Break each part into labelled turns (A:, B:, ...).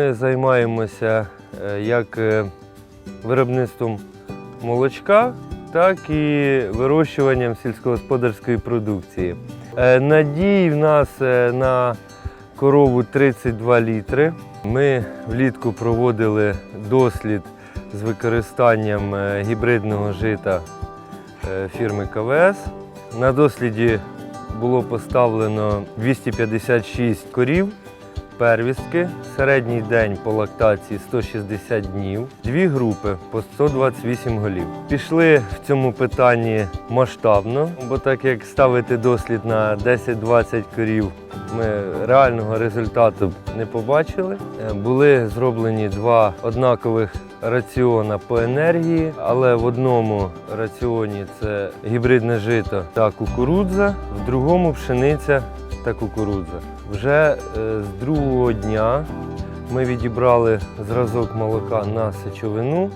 A: Ми займаємося е, як е, виробництвом молочка, так і вирощуванням сільськогосподарської продукції. Е, Надій в нас на корову 32 літри. Ми влітку проводили дослід з використанням гібридного жита фірми КВС. На досліді було поставлено 256 корів, первістки, середній день по лактації 160 днів, дві групи по 128 голів. Пішли в цьому питанні масштабно, бо так як ставити дослід на 10-20 корів, ми реального результату не побачили. Е, Були зроблені два однакових раціона по енергії, але в одному раціоні це гібридне жито та кукурудза, в другому пшениця та кукурудза. Вже е, з другого дня ми відібрали зразок молока на сечовину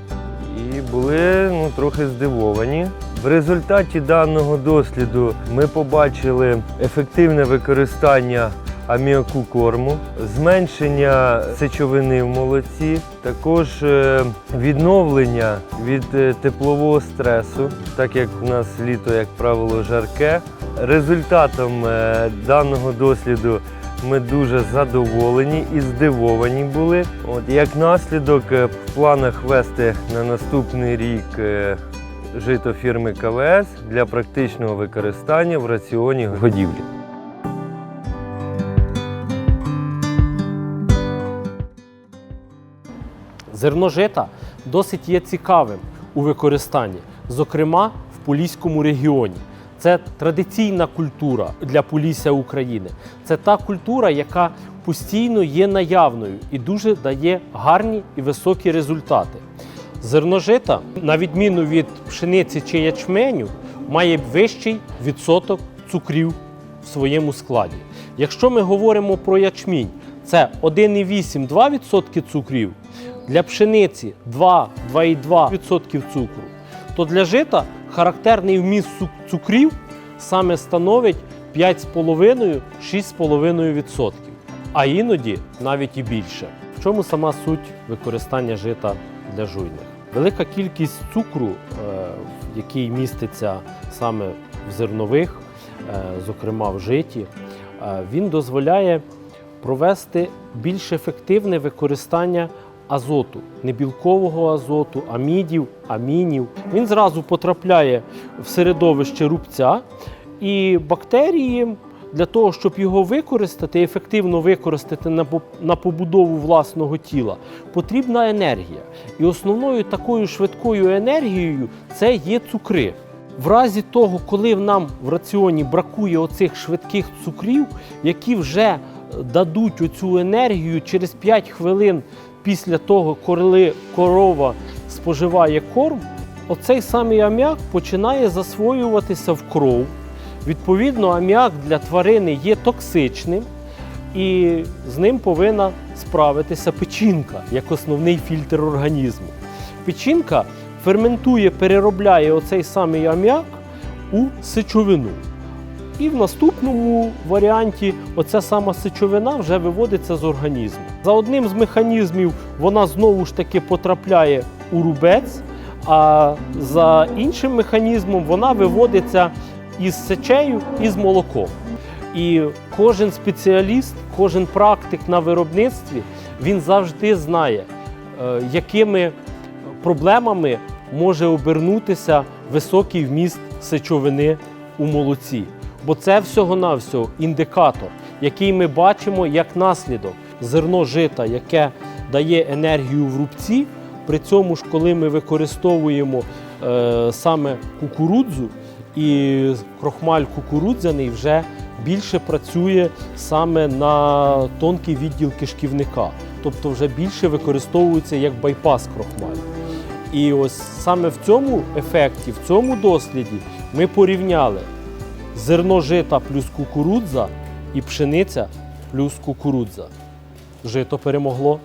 A: і були ну, трохи здивовані. В результаті даного досліду ми побачили ефективне використання аміаку корму, зменшення сечовини в молоці, також е, відновлення від е, теплового стресу, так як у нас літо, як правило, жарке. Результатом даного досліду ми дуже задоволені і здивовані були. От як наслідок е, в планах вести на наступний рік е, жито фірми КВС для практичного використання в раціоні годівлі.
B: Зерно жита досить є цікавим у використанні, зокрема в Поліському регіоні. Це традиційна культура для Полісся України. Це та культура, яка постійно є наявною і дуже дає гарні і високі результати. Зерно жита, на відміну від пшениці чи ячменю, має вищий відсоток цукрів в своєму складі. Якщо ми говоримо про ячмінь, це 1,8-2% цукрів, для пшениці 2-2,2% цукру, то для жита характерний вміст цукрів саме становить 5,5-6,5%, а іноді навіть і більше. В чому сама суть використання жита для жуйних? Велика кількість цукру, е, який міститься саме в зернових, е, зокрема в житі, е, він дозволяє провести більш ефективне використання азоту, не білкового азоту, амідів, амінів. Він зразу потрапляє в середовище рубця, і бактерії для того, щоб його використати, ефективно використати на побудову власного тіла, потрібна енергія. І основною такою швидкою енергією це є цукри. В разі того, коли нам в раціоні бракує оцих швидких цукрів, які вже е, дадуть оцю енергію через 5 хвилин після того, коли корова споживає корм, оцей самий аміак починає засвоюватися в кров. Відповідно, аміак для тварини є токсичним, і з ним повинна справитися печінка як основний фільтр організму. Печінка ферментує, переробляє оцей самий аміак у сечовину. І в наступному варіанті оця сама сечовина вже виводиться з організму. За одним з механізмів вона знову ж таки потрапляє у рубець, а за іншим механізмом вона виводиться із сечею і з молоком. І кожен спеціаліст, кожен практик на виробництві він завжди знає, е, якими проблемами може обернутися високий вміст сечовини у молоці. Бо це всього-навсього індикатор, який ми бачимо як наслідок зерно жита, яке дає енергію в рубці. При цьому ж, коли ми використовуємо е, саме кукурудзу, і крохмаль кукурудзяний вже більше працює саме на тонкий відділ кишківника, тобто вже більше використовується як байпас крохмаль. І ось саме в цьому ефекті, в цьому досліді ми порівняли зерно жита плюс кукурудза і пшениця плюс кукурудза. Жито перемогло.